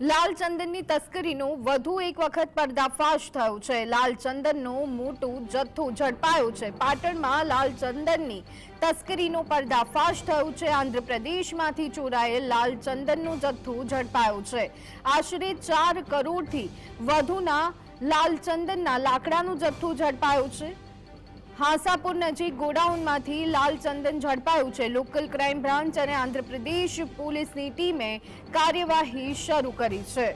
લાલ ચંદનની તસ્કરીનો વધુ એક વખત પર્દાફાશ થયો છે. લાલ ચંદનનું મોટું જથ્થું ઝડપાયું છે. પાટણમાં લાલ ચંદનની તસ્કરીનો પર્દાફાશ થયો છે. આંધ્રપ્રદેશમાંથી ચોરાયેલ લાલ ચંદનનું જથ્થું ઝડપાયું છે. આશરે ચાર કરોડથી વધુના લાલ ચંદનના લાકડાનું જથ્થું ઝડપાયું છે. હાસાપુર નજીક ગોડાઉનમાંથી લાલ ચંદન ઝડપાયું છે. લોકલ ક્રાઇમ બ્રાન્ચ અને આંધ્રપ્રદેશ પોલીસની ટીમે કાર્યવાહી શરૂ કરી છે.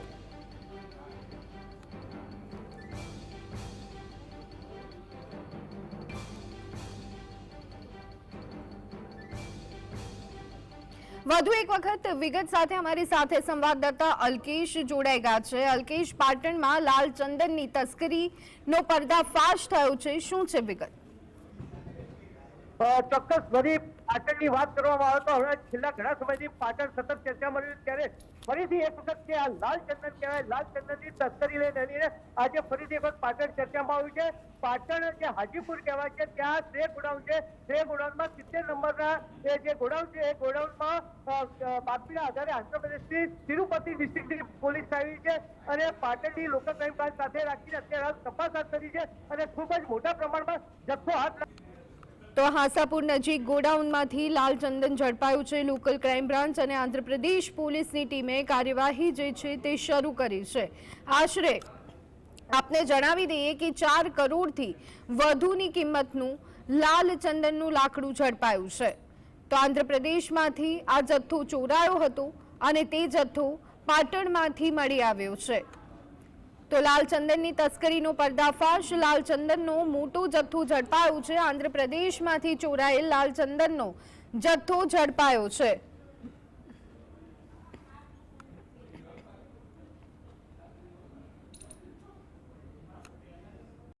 વધુ એક વખત વિગત સાથે અમારી સાથે સંવાદદાતા અલ્કેશ જોડાઈ ગયા છે. અલ્કેશ, પાટણમાં લાલ ચંદનની તસ્કરીનો પર્દાફાશ થયો છે. શું છે વિગત? ચોક્કસ બધી પાટણની વાત કરવામાં આવે તો હવે છેલ્લા ઘણા સમયથી પાટણ સતત ચર્ચામાં રહ્યું ત્યારે ફરીથી એક વખત કે આ લાલ ચંદન કહેવાય, લાલ ચંદનની તસ્કરી લઈને લઈને આજે ફરીથી એક વખત પાટણ ચર્ચામાં આવ્યું છે. પાટણ જે હાજીપુર કહેવાય છે, ત્યાં શ્રે ગોડાઉન છે. શ્રે ગોડાઉનમાં સિત્તેર નંબરના જે ગોડાઉન છે, એ ગોડાઉનમાં બાતમીના આધારે આંધ્રપ્રદેશની તિરુપતિ ડિસ્ટ્રિક્ટની પોલીસ આવી છે અને પાટણની લોકલ ક્રાઇમ બ્રાન્ચ સાથે રાખીને અત્યારે તપાસ હાથ ધરી છે અને ખૂબ જ મોટા પ્રમાણમાં જથ્થો હાથ તો હાસાપુર નજીક ગોડાઉનમાંથી લાલ ચંદન ઝડપાયું છે. લોકલ ક્રાઇમ બ્રાન્ચ અને આંધ્રપ્રદેશ પોલીસની ટીમે કાર્યવાહી જે છે તે શરૂ કરી છે. આશરે આપને જણાવી દઈએ કે ચાર કરોડથી વધુની કિંમતનું લાલ ચંદનનું લાકડું ઝડપાયું છે. તો આંધ્રપ્રદેશમાંથી આ જથ્થો ચોરાયો હતો અને તે જથ્થો પાટણમાંથી મળી આવ્યો છે. તો લાલ ચંદનની તસ્કરીનો પર્દાફાશ, લાલચંદનનું મોટું જથ્થો ઝડપાયો છે. આંધ્રપ્રદેશમાંથી ચોરાયેલ લાલ ચંદનનો જથ્થો ઝડપાયો છે.